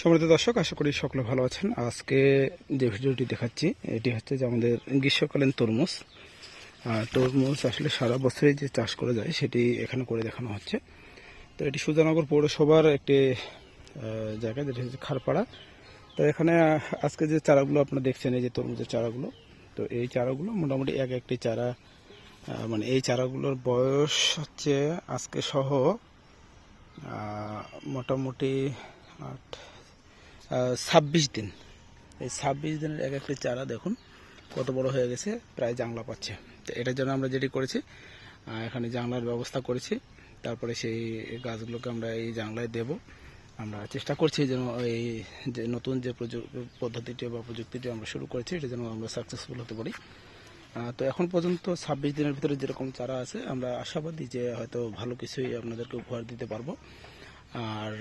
সম্মানিত দর্শক, আশা করি সকলে ভালো আছেন। আজকে যে ভিডিওটি দেখাচ্ছি, এটি হচ্ছে যে আমাদের গ্রীষ্মকালীন তরমুজ। তরমুজ আসলে সারা বছরই যে চাষ করা যায়, সেটি এখানে করে দেখানো হচ্ছে। তো এটি সুজানগর পৌরসভার একটি জায়গা, যেটি হচ্ছে খারপাড়া তো এখানে আজকে যে চারাগুলো আপনারা দেখছেন, এই যে তরমুজের চারাগুলো, তো এই চারাগুলো মোটামুটি এক একটি চারা মানে এই চারাগুলোর বয়স হচ্ছে আজকে সহ মোটামুটি আট ছাব্বিশ দিন। এই ছাব্বিশ দিনের এক একটি চারা দেখুন, কত বড় হয়ে গেছে, প্রায় জাংলা পাচ্ছে। তো এটার জন্য আমরা যেটি করেছি এখানে জাংলার ব্যবস্থা করেছি। তারপরে সেই গাছগুলোকে আমরা এই জাংলায় দেব। আমরা চেষ্টা করছি যেন এই যে নতুন যে পদ্ধতিটি বা প্রযুক্তিটি আমরা শুরু করেছি, এটা যেন আমরা সাকসেসফুল হতে পারি। তো এখন পর্যন্ত ছাব্বিশ দিনের ভিতরে যেরকম চারা আছে, আমরা আশাবাদী যে হয়তো ভালো কিছুই আপনাদেরকে উপহার দিতে পারব। আর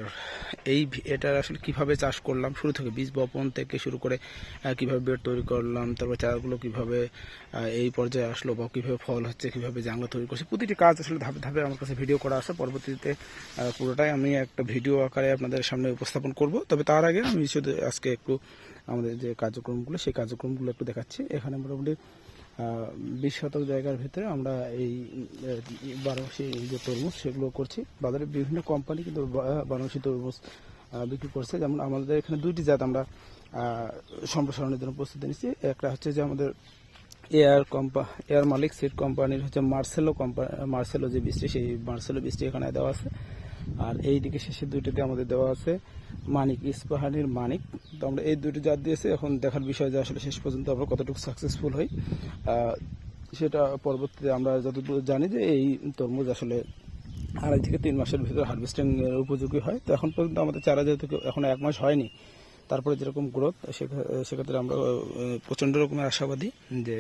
এই এটা আসলে কীভাবে চাষ করলাম? শুরু থেকে বীজ বপন থেকে শুরু করে কীভাবে বেড তৈরি করলাম, তারপর চারাগুলো কীভাবে এই পর্যায়ে আসলো বা কীভাবে ফল হচ্ছে, কীভাবে জাংলা তৈরি করছে, প্রতিটি কাজ আসলে ধাপে ধাপে আমার কাছে ভিডিও করা আছে। পরবর্তীতে পুরোটাই আমি একটা ভিডিও আকারে আপনাদের সামনে উপস্থাপন করব। তবে তার আগে আমি শুধু আজকে একটু আমাদের যে কার্যক্রমগুলো, সেই কার্যক্রমগুলো একটু দেখাচ্ছি। এখানে মোটামুটি বিশ শতক জায়গার ভিতরে আমরা এই এই যে তরমুজ সেগুলো করছি। বাজারে বিভিন্ন কোম্পানি কিন্তু বা- বারোশি তরমুজ বিক্রি করছে। যেমন আমাদের এখানে দুইটি জাত আমরা সম্প্রসারণের জন্য প্রস্তুতি নিচ্ছি। একটা হচ্ছে যে আমাদের এয়ার কোম্পা, এয়ার মালিক, সিড কোম্পানির হচ্ছে মার্সেলো কোম্পানি মার্সেলো যে বৃষ্টি সেই মার্সেলো বৃষ্টি এখানে দেওয়া আছে। আর এই দিকে শেষে দুইটিতে আমাদের দেওয়া আছে মানিক ইস্পাহানির মানিক। তো আমরা এই দুটি জাত দিয়েছি, এখন দেখার বিষয় যে আসলে শেষ পর্যন্ত আমরা কতটুকু সাকসেসফুল হই। সেটা পরবর্তীতে আমরা যতটুকু জানি যে এই তরমুজ আসলে আড়াই থেকে তিন মাসের ভিতরে হারভেস্টিং উপযোগী হয়। তো এখন পর্যন্ত আমাদের চারা যেহেতু এখন এক মাস হয়নি, তারপরে যেরকম গ্রোথ সেক্ষেত্রে আমরা প্রচণ্ড রকমের আশাবাদী যে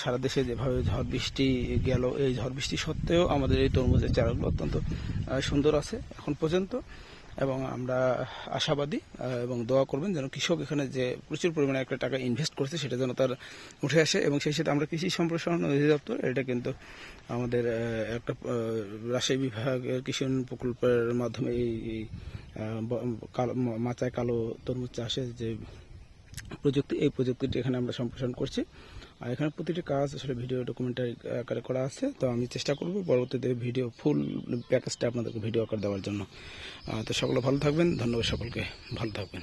সারা দেশে যেভাবে ঝড় বৃষ্টি গেল, এই ঝড় বৃষ্টি সত্ত্বেও আমাদের এই তরমুজের চারাগুলো অত্যন্ত সুন্দর আছে এখন পর্যন্ত। এবং আমরা আশাবাদী এবং দোয়া করবেন যেন কৃষক এখানে যে প্রচুর পরিমাণে একটা টাকা ইনভেস্ট করছে সেটা যেন তার উঠে আসে। এবং সেই সাথে আমরা কৃষি সম্প্রসারণ অধিদপ্তর, এটা কিন্তু আমাদের একটা রাজশাহী বিভাগের কৃষি প্রকল্পের মাধ্যমে এই মাচায় কালো তরমুজ চাষের যে প্রযুক্তি, এই প্রযুক্তিটি এখানে আমরা সম্প্রসারণ করছি। আর এখানে প্রতিটি কাজ আসলে ভিডিও ডকুমেন্টারি আকারে করা আছে। তো আমি চেষ্টা করব পরবর্তীতে ভিডিও ফুল প্যাকেজটা আপনাদেরকে ভিডিও আকার দেওয়ার জন্য। তো সকলে ভালো থাকবেন। ধন্যবাদ সকলকে। ভালো থাকবেন।